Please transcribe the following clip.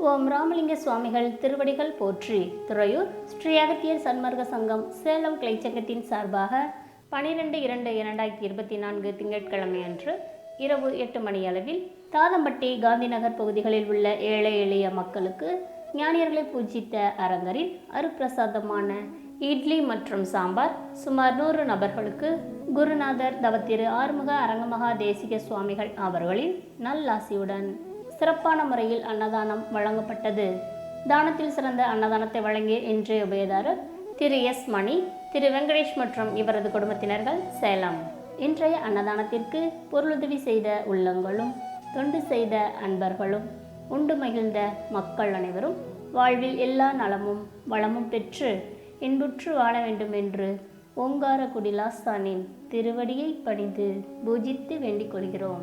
ஓம் ராமலிங்க சுவாமிகள் திருவடிகள் போற்றி. துறையூர் ஸ்ரீ அகத்தியர் சன்மார்க்க சங்கம் சேலம் கிளைச்சங்கத்தின் சார்பாக பனிரெண்டு இரண்டு இரண்டாயிரத்தி இருபத்தி நான்கு திங்கட்கிழமை அன்று இரவு எட்டு மணி அளவில் தாதம்பட்டி காந்திநகர் பகுதிகளில் உள்ள ஏழை எளிய மக்களுக்கு ஞானியர்களை பூஜித்த அரங்கரில் அருப்பிரசாதமான இட்லி மற்றும் சாம்பார் சுமார் நூறு நபர்களுக்கு குருநாதர் தவத்திரு ஆறுமுக அரங்கமகா தேசிக சுவாமிகள் அவர்களின் நல்லாசியுடன் சிறப்பான முறையில் அன்னதானம் வழங்கப்பட்டது. தானத்தில் சிறந்த அன்னதானத்தை வழங்கிய இன்றைய உபயதாரர் திரு எஸ் மணி திரு வெங்கடேஷ் மற்றும் இவரது குடும்பத்தினர்கள் சேலம். இன்றைய அன்னதானத்திற்கு பொருளுதவி செய்த உள்ளங்களும் தொண்டு செய்த அன்பர்களும் உண்டு மகிழ்ந்த மக்கள் அனைவரும் வாழ்வில் எல்லா நலமும் வளமும் பெற்று இன்புற்று வாழ வேண்டும் என்று ஓங்கார குடிலாஸ்தானின் திருவடியை பணிந்து பூஜித்து வேண்டிக் கொள்கிறோம்.